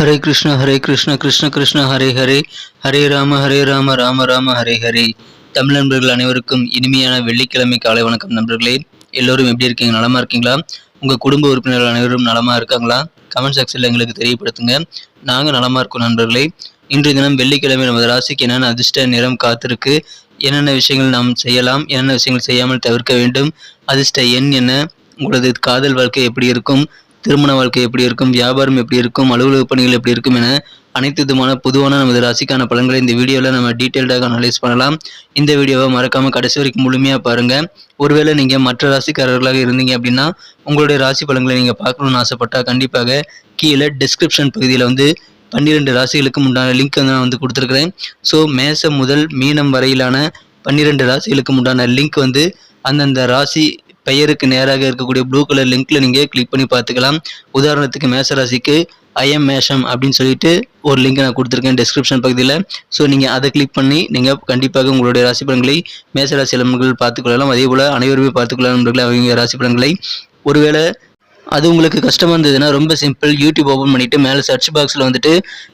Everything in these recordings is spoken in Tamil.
ஹரே கிருஷ்ண ஹரே கிருஷ்ண கிருஷ்ண கிருஷ்ண ஹரே ஹரே. ஹரே ராம ஹரே ராம ராம ராம ஹரே ஹரே. தமிழ் நண்பர்கள் அனைவருக்கும் இனிமையான வெள்ளிக்கிழமை காலை வணக்கம் நண்பர்களே. எல்லோரும் எப்படி இருக்கீங்க? நலமா இருக்கீங்களா? உங்க குடும்ப உறுப்பினர்கள் அனைவரும் நலமா இருக்காங்களா? கமெண்ட் செக்ஷன்ல எங்களுக்கு தெரியப்படுத்துங்க. நாங்க நலமா இருக்கோம் நண்பர்களே. இன்றைய தினம் வெள்ளிக்கிழமை நமது ராசிக்கு என்னென்ன அதிர்ஷ்ட நிறம் காத்திருக்கு என்னென்ன விஷயங்கள் நாம் செய்யலாம் என்னென்ன விஷயங்கள் செய்யாமல் தவிர்க்க வேண்டும் அதிர்ஷ்ட எண் என்ன உங்களது காதல் வாழ்க்கை எப்படி இருக்கும் திருமண வாழ்க்கை எப்படி இருக்கும் வியாபாரம் எப்படி இருக்கும் அலுவலக பணிகள் எப்படி இருக்கும் என அனைத்து விதமான பொதுவான நமது ராசிக்கான பலன்களை இந்த வீடியோவில் நம்ம டீட்டெயில்டாக அனலைஸ் பண்ணலாம். இந்த வீடியோவை மறக்காமல் கடைசி வரைக்கும் முழுமையாக பாருங்கள் ஒருவேளை நீங்கள் மற்ற ராசிக்காரர்களாக இருந்தீங்க அப்படின்னா உங்களுடைய ராசி பலன்களை நீங்கள் பார்க்கணுன்னு ஆசைப்பட்டால் கண்டிப்பாக கீழே டிஸ்கிரிப்ஷன் பகுதியில் வந்து பன்னிரெண்டு ராசிகளுக்கும் உண்டான லிங்க் வந்து நான் வந்து கொடுத்துருக்குறேன். ஸோ மேசம் முதல் மீனம் வரையிலான பன்னிரெண்டு ராசிகளுக்கும் உண்டான லிங்க் வந்து அந்தந்த ராசி பெயருக்கு நேராக இருக்கக்கூடிய ப்ளூ கலர் லிங்க்ல நீங்கள் கிளிக் பண்ணி பார்த்துக்கலாம். உதாரணத்துக்கு மேச ராசிக்கு ஐஎம் மேஷம் அப்படின்னு சொல்லிட்டு ஒரு லிங்க் நான் கொடுத்துருக்கேன் டிஸ்கிரிப்ஷன் பகுதியில். ஸோ நீங்கள் அதை கிளிக் பண்ணி நீங்கள் கண்டிப்பாக உங்களுடைய ராசி பலன்களை மேச ராசி நண்பர்கள் பார்த்துக்கொள்ளலாம் அதே போல் அனைவருமே பார்த்துக்கொள்ளலாம் நண்பர்கள் அவங்க ராசி பலன்களை. ஒருவேளை அது உங்களுக்கு கஷ்டமாக இருந்ததுன்னா ரொம்ப சிம்பிள் யூடியூப் ஓப்பன் பண்ணிவிட்டு மேலே சர்ச் பாக்ஸில் வந்துட்டு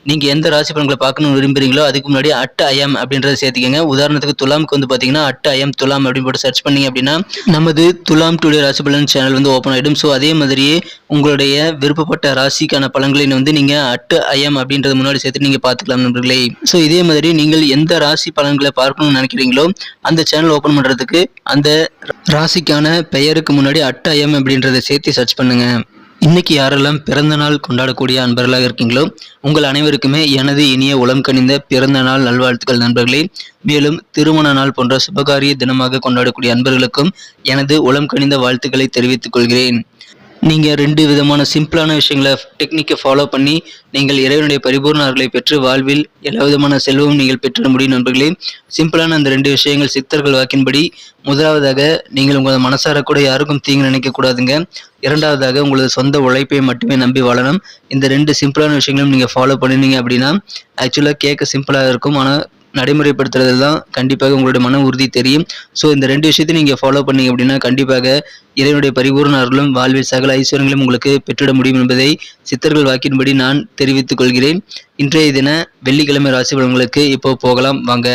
நீங்கள் எந்த ராசி பலன்களை பார்க்கணும்னு விரும்புகிறீங்களோ அதுக்கு முன்னாடி அட் ஐஎம் அப்படின்றத சேர்த்துக்கங்க. உதாரணத்துக்கு துலாமுக்கு வந்து பார்த்தீங்கன்னா அட் ஐஎம் துலாம் அப்படின்னு போட்டு சர்ச் பண்ணிங்க அப்படின்னா நமது துலாம் டுடே ராசி பலன் சேனல் வந்து ஓப்பன் ஆகிடும் ஸோ அதே மாதிரியே உங்களுடைய விருப்பப்பட்ட ராசிக்கான பலன்களை வந்து நீங்கள் அட் ஐஎம் அப்படின்றது முன்னாடி சேர்த்து நீங்கள் பார்த்துக்கலாம் நண்பர்களே. ஸோ இதே மாதிரி நீங்கள் எந்த ராசி பலன்களை பார்க்கணும்னு நினைக்கிறீங்களோ அந்த சேனல் ஓப்பன் பண்ணுறதுக்கு அந்த ராசிக்கான பெயருக்கு முன்னாடி அட் ஐஎம் அப்படின்றத சேர்த்து சர்ச் பண்ணுங்க. இன்னைக்கு யாரெல்லாம் பிறந்த நாள் கொண்டாடக்கூடிய அன்பர்களாக இருக்கீங்களோ உங்கள் அனைவருக்குமே எனது இனிய உளம் கனிந்த பிறந்த நாள் நல்வாழ்த்துக்கள் நண்பர்களே. மேலும் திருமண நாள் போன்ற சுபகாரிய தினமாக கொண்டாடக்கூடிய அன்பர்களுக்கும் எனது உளம் கனிந்த வாழ்த்துக்களை தெரிவித்துக் கொள்கிறேன். நீங்கள் ரெண்டு விதமான சிம்பிளான விஷயங்களை டெக்னிக்கை ஃபாலோ பண்ணி நீங்கள் இறைவனுடைய பரிபூர்ணர்களை பெற்று வாழ்வில் எல்லா விதமான செல்வமும் நீங்கள் பெற்றிட முடியும் நண்பர்களே. சிம்பிளான அந்த ரெண்டு விஷயங்கள் சித்தர்கள் வாக்கின்படி முதலாவதாக நீங்கள் உங்களது மனசார கூட யாருக்கும் தீங்கு நினைக்கக்கூடாதுங்க இரண்டாவதாக உங்களது சொந்த உழைப்பை மட்டுமே நம்பி வாழணும். இந்த ரெண்டு சிம்பிளான விஷயங்களும் நீங்கள் ஃபாலோ பண்ணினீங்க அப்படின்னா ஆக்சுவலாக கேட்க சிம்பிளாக இருக்கும். ஆனால் நடைமுறைப்படுத்துறதுல தான் கண்டிப்பாக உங்களுடைய மன உறுதி தெரியும். ஸோ இந்த ரெண்டு விஷயத்தையும் நீங்கள் ஃபாலோ பண்ணீங்க அப்படின்னா கண்டிப்பாக இறைவனுடைய பரிபூர்ண அருளும் வாழ்வில் சகல ஐஸ்வரங்களும் உங்களுக்கு பெற்றிட முடியும் என்பதை சித்தர்கள் வாக்கின்படி நான் தெரிவித்துக் கொள்கிறேன். இன்றைய தின வெள்ளிக்கிழமை ராசி பலன்களுக்கு இப்போ போகலாம். வாங்க.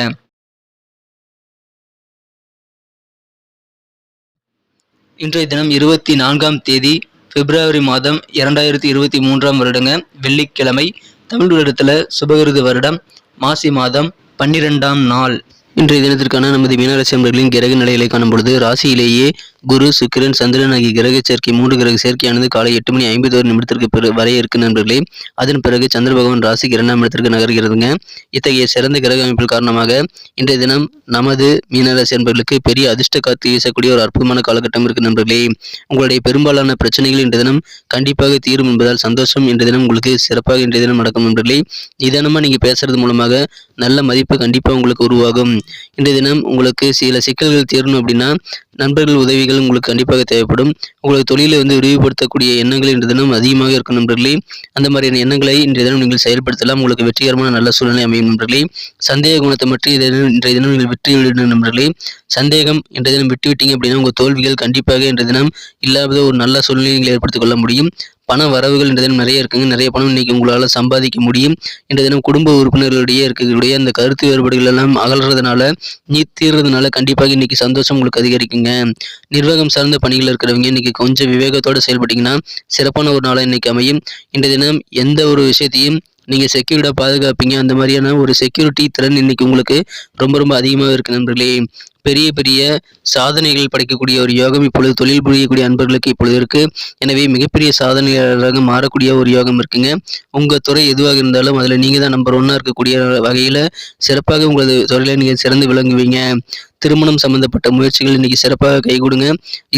இன்றைய தினம் இருபத்தி நான்காம் தேதி பிப்ரவரி மாதம் இரண்டாயிரத்தி இருபத்தி மூன்றாம் வருடங்க வெள்ளிக்கிழமை தமிழ் வருடத்தில் சுபகிருது வருடம் மாசி மாதம் பன்னிரெண்டாம் நாள். இன்றைய தினத்திற்கான நமது மீனராசி அன்பர்களின் கிரக நிலைகளை காணும் பொழுது ராசியிலேயே குரு சுக்கிரன் சந்திரன் ஆகிய கிரக சேர்க்கை மூன்று கிரக சேர்க்கையானது காலை எட்டு மணி ஐம்பது ஒரு நிமிடத்திற்கு பிற வரை இருக்கு நண்பர்களே. அதன் பிறகு சந்திர பகவான் ராசிக்கு இரண்டாம் இடத்திற்கு நகர்கிறதுங்க. இத்தகைய சிறந்த கிரக அமைப்பில் காரணமாக இன்றைய தினம் நமது மீனராசி என்பவர்களுக்கு பெரிய அதிர்ஷ்ட காத்து வீசக்கூடிய ஒரு அற்புதமான காலகட்டம் இருக்கு நண்பர்களே. உங்களுடைய பெரும்பாலான பிரச்சனைகள் இன்றைய தினம் கண்டிப்பாக தீரும் என்பதால் சந்தோஷம். இன்றைய தினம் உங்களுக்கு சிறப்பாக இன்றைய தினம் நடக்கும் நண்பர்களே. நிதானமாக நீங்க பேசுறது மூலமாக நல்ல மதிப்பு கண்டிப்பாக உங்களுக்கு உருவாகும். இன்றைய தினம் உங்களுக்கு சில சிக்கல்கள் தீரணும் அப்படின்னா நண்பர்கள் உதவிகள் உங்களுக்கு கண்டிப்பாக தேவைப்படும். உங்களுக்கு தொழிலை வந்து விரிவுபடுத்தக்கூடிய எண்ணங்கள் இன்றைய தினம் அதிகமாக இருக்கும் நண்பர்களே. அந்த மாதிரியான எண்ணங்களை இன்றைய தினம் நீங்கள் செயல்படுத்தலாம். உங்களுக்கு வெற்றிகரமான நல்ல சூழ்நிலை அமையும் நண்பர்களே. சந்தேக குணத்தை மட்டும் இன்றைய தினம் நீங்கள் வெற்றி விடும் நண்பர்களே. சந்தேகம் இன்றைய தினம் விட்டு விட்டீங்க அப்படின்னா உங்கள் தோல்விகள் கண்டிப்பாக இன்றைய தினம் இல்லாத ஒரு நல்ல சூழ்நிலை நீங்கள் ஏற்படுத்திக் கொள்ள முடியும். பண வரவுகள் இன்றைய தினம் நிறைய இருக்குங்க. நிறைய பணம் இன்னைக்கு உங்களால் சம்பாதிக்க முடியும். இன்றைய தினம் குடும்ப உறுப்பினர்களிடையே இருக்கக்கூடிய அந்த கருத்து வேறுபாடுகள் எல்லாம் அகல்றதுனால நீ தீர்றதுனால கண்டிப்பாக இன்னைக்கு சந்தோஷம் உங்களுக்கு அதிகரிக்குங்க. நிர்வாகம் சார்ந்த பணிகள் இருக்கிறவங்க இன்னைக்கு கொஞ்சம் விவேகத்தோடு செயல்பட்டீங்கன்னா சிறப்பான ஒரு நாளாக இன்னைக்கு அமையும். இன்றைய தினம் எந்த ஒரு விஷயத்தையும் நீங்கள் செக்யூரிட்டாக பாதுகாப்பீங்க. அந்த மாதிரியான ஒரு செக்யூரிட்டி திறன் இன்னைக்கு உங்களுக்கு ரொம்ப ரொம்ப அதிகமாக இருக்கு நண்பர்களே. பெரிய பெரிய சாதனைகள் படைக்கக்கூடிய ஒரு யோகம் இப்பொழுது தொழில் புரியக்கூடிய அன்பர்களுக்கு இப்பொழுது இருக்கு. எனவே மிகப்பெரிய சாதனையாளராக மாறக்கூடிய ஒரு யோகம் இருக்குங்க. உங்க துறை எதுவாக இருந்தாலும் அதுல நீங்க தான் நம்பர் ஒன்னா இருக்கக்கூடிய வகையில சிறப்பாக உங்களது துறையில நீங்க சிறந்து விளங்குவீங்க. திருமணம் சம்பந்தப்பட்ட முயற்சிகள் இன்னைக்கு சிறப்பாக கை கொடுங்க.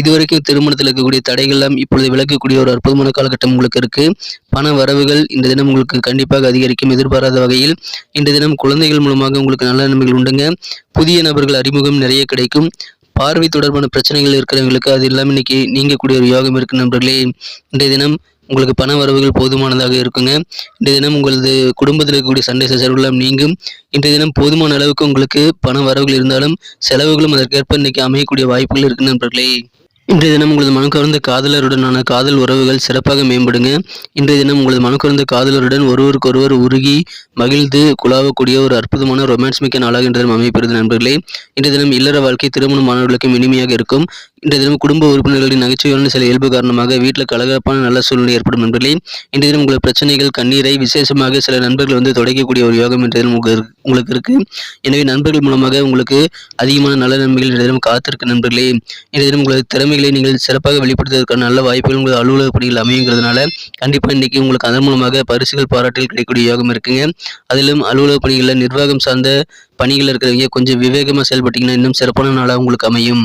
இதுவரைக்கும் திருமணத்தில் இருக்கக்கூடிய தடைகள்லாம் இப்பொழுது விளக்கக்கூடிய ஒரு அற்புதமான காலகட்டம் உங்களுக்கு இருக்கு. பண வரவுகள் இந்த தினம் உங்களுக்கு கண்டிப்பாக அதிகரிக்கும். எதிர்பாராத வகையில் இந்த தினம் குழந்தைகள் மூலமாக உங்களுக்கு நல்ல நன்மைகள் உண்டுங்க. புதிய நபர்கள் அறிமுகம் நிறைய கிடைக்கும். பார்வை தொடர்பான பிரச்சனைகள் இருக்கிறவங்களுக்கு அது இல்லாமல் இன்னைக்கு நீங்கக்கூடிய ஒரு யோகம் இருக்கு நண்பர்களே. இன்றைய தினம் உங்களுக்கு பண வரவுகள் போதுமானதாக இருக்குங்க. இன்றைய தினம் உங்களது குடும்பத்தில் இருக்கக்கூடிய சண்டை சச்சரவுலாம் நீங்கும். இன்றைய தினம் போதுமான அளவுக்கு உங்களுக்கு பண வரவுகள் இருந்தாலும் செலவுகளும் அதற்கேற்ப இன்னைக்கு அமையக்கூடிய வாய்ப்புகள் இருக்கு நண்பர்களே. இன்றைய தினம் உங்களது மனக்கருந்த காதலருடனான காதல் உறவுகள் சிறப்பாக மேம்படுங்க. இன்றைய தினம் உங்களது மனக்கருந்த காதலருடன் ஒருவருக்கொருவர் உருகி மகிழ்ந்து குழாவக்கூடிய ஒரு அற்புதமான ரொமான்ஸ் மிக்க நாளாக இன்றைய தினம் அமைப்பெறுது நண்பர்களே. இன்றைய தினம் இல்லற வாழ்க்கை திருமணமானவர்களுக்கும் இனிமையாக இருக்கும். இன்றைய தினம் குடும்ப உறுப்பினர்களின் நகைச்சுவையான சில இயல்பு காரணமாக வீட்டில் கலகலப்பான நல்ல சூழ்நிலை ஏற்படும் நண்பர்களே இன்றைய தினம் உங்கள் பிரச்சனைகள் கண்ணீரை விசேஷமாக சில நண்பர்கள் வந்து தொடக்கக்கூடிய ஒரு யோகம் இன்றைய தினம் உங்களுக்கு உங்களுக்கு இருக்கு. எனவே நண்பர்கள் மூலமாக உங்களுக்கு அதிகமான நல்ல நன்மைகள் இன்றைய தினம் காத்திருக்கு நண்பர்களே இன்றைய தினம் உங்களது திறமைகளை நீங்கள் சிறப்பாக வெளிப்படுத்துவதற்கான நல்ல வாய்ப்புகள் உங்கள் அலுவலக பணிகள் அமையுங்கிறதுனால கண்டிப்பாக இன்றைக்கி உங்களுக்கு அதன் மூலமாக பரிசுகள் பாராட்டில் கிடைக்கக்கூடிய யோகம் இருக்குங்க. அதிலும் அலுவலக பணிகளில் நிர்வாகம் சார்ந்த பணிகள் இருக்கிறவங்க கொஞ்சம் விவேகமாக செயல்பட்டீங்கன்னா இன்னும் சிறப்பான நாளாக உங்களுக்கு அமையும்.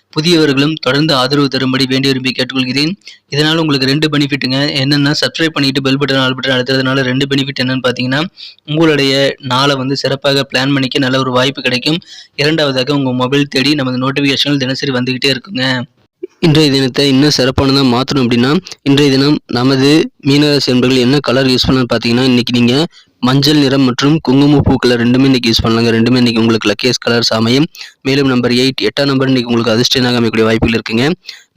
புதியவர்களும் தொடர்ந்து ஆதரவு தரும்படி வேண்டி விரும்பி கேட்டுக்கொள்கிறேன். இதனால் உங்களுக்கு ரெண்டு பெனிஃபிட்டுங்க. என்னென்னா சப்ஸ்கிரைப் பண்ணிட்டு பெல் பட்டன் ஆல் பட்டன் அழுத்துறதுனால ரெண்டு பெனிஃபிட் என்னன்னு பார்த்தீங்கன்னா உங்களுடைய நாளை வந்து சிறப்பாக பிளான் பண்ணிக்க நல்ல ஒரு வாய்ப்பு கிடைக்கும். இரண்டாவதாக உங்கள் மொபைல் தேடி நமது நோட்டிஃபிகேஷன்கள் தினசரி வந்துக்கிட்டே இருக்குங்க. இன்றைய தினத்தை இன்னும் சிறப்பானதாக மாற்றணும் அப்படின்னா இன்றைய தினம் நமது மீனராசி என்பர்கள் என்ன கலர் யூஸ் பண்ணலாம்னு பார்த்தீங்கன்னா இன்றைக்கி நீங்கள் மஞ்சள் நிறம் மற்றும் குங்குமப்பூ கலர் ரெண்டுமே இன்றைக்கி யூஸ் பண்ணலாங்க. ரெண்டுமே இன்னைக்கு உங்களுக்கு லக்கேஸ் கலர்ஸ் அமையும். மேலும் நம்பர் எயிட் எட்டாம் நம்பர் இன்னைக்கு உங்களுக்கு அதிர்ஷ்டனாக அமையக்கூடிய வாய்ப்புகள் இருக்குங்க.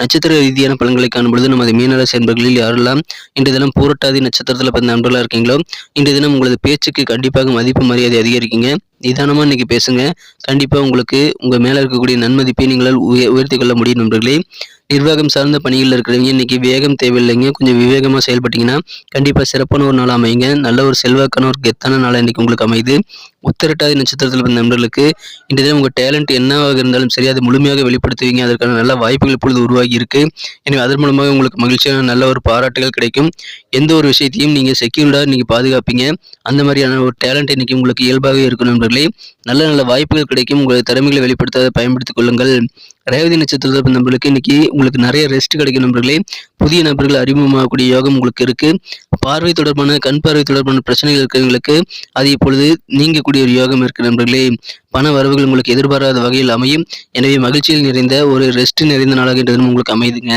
நட்சத்திர ரீதியான பலன்களை காணும்பொழுது நமது மீனராசி என்பர்களில் யாரெல்லாம் இன்றைய தினம் பூரட்டாதி நட்சத்திரத்தில் பிறந்த நண்பர்களாக இருக்கீங்களோ இன்றைய தினம் உங்களது பேச்சுக்கு கண்டிப்பாக மதிப்பு மரியாதை அதிகரிக்குங்க. நிதானமாக இன்னைக்கு பேசுங்க. கண்டிப்பாக உங்களுக்கு உங்கள் மேலே இருக்கக்கூடிய நன்மதிப்பை நீங்களால் உயர்த்தி கொள்ள முடியும் நண்பர்களே. நிர்வாகம் சார்ந்த பணிகளில் இருக்கிறவங்க இன்னைக்கு வேகம் தேவையில்லைங்க. கொஞ்சம் விவேகமாக செயல்பட்டீங்கன்னா கண்டிப்பாக சிறப்பான ஒரு நாள் அமையுங்க. நல்ல ஒரு செல்வாக்கான ஒரு கெத்தான நாளாக இன்னைக்கு உங்களுக்கு அமையுது. உத்திரட்டாதி நட்சத்திரத்தில் பிறந்த நண்பர்களுக்கு இந்த தினம் உங்கள் டேலண்ட் என்னவாக இருந்தாலும் சரி அதை முழுமையாக வெளிப்படுத்துவீங்க. அதற்கான நல்ல வாய்ப்புகள் இப்பொழுது உருவாகி இருக்கு. எனவே அதன் மூலமாக உங்களுக்கு மகிழ்ச்சியான நல்ல ஒரு பாராட்டுகள் கிடைக்கும். எந்த ஒரு விஷயத்தையும் நீங்கள் செக்யூர்டாக நீங்கள் பாதுகாப்பீங்க. அந்த மாதிரியான ஒரு டேலண்ட் இன்னைக்கு உங்களுக்கு இயல்பாகவே இருக்கும் நண்பர்களே. நல்ல நல்ல வாய்ப்புகள் கிடைக்கும். உங்களது திறமைகளை வெளிப்படுத்த அதை பயன்படுத்திக் கொள்ளுங்கள். ரேவதி நட்சத்திரத்தில் பிறந்த நண்பர்களுக்கு இன்னைக்கு உங்களுக்கு நிறைய ரெஸ்ட் கிடைக்கும் நண்பர்களே. புதிய நபர்கள் அறிமுகமாகக்கூடிய யோகம் உங்களுக்கு இருக்கு. பார்வை தொடர்பான கண் பார்வை தொடர்பான பிரச்சனைகள் இருக்கிறவங்களுக்கு அது இப்பொழுது நீங்கக்கூடிய ஒரு யோகம் இருக்கு நண்பர்களே. பண வரவுகள் உங்களுக்கு எதிர்பாராத வகையில் அமையும். எனவே மகிழ்ச்சியில் நிறைந்த ஒரு ரெஸ்ட் நிறைந்த நாளாக இன்றைய தினம் உங்களுக்கு அமையுதுங்க.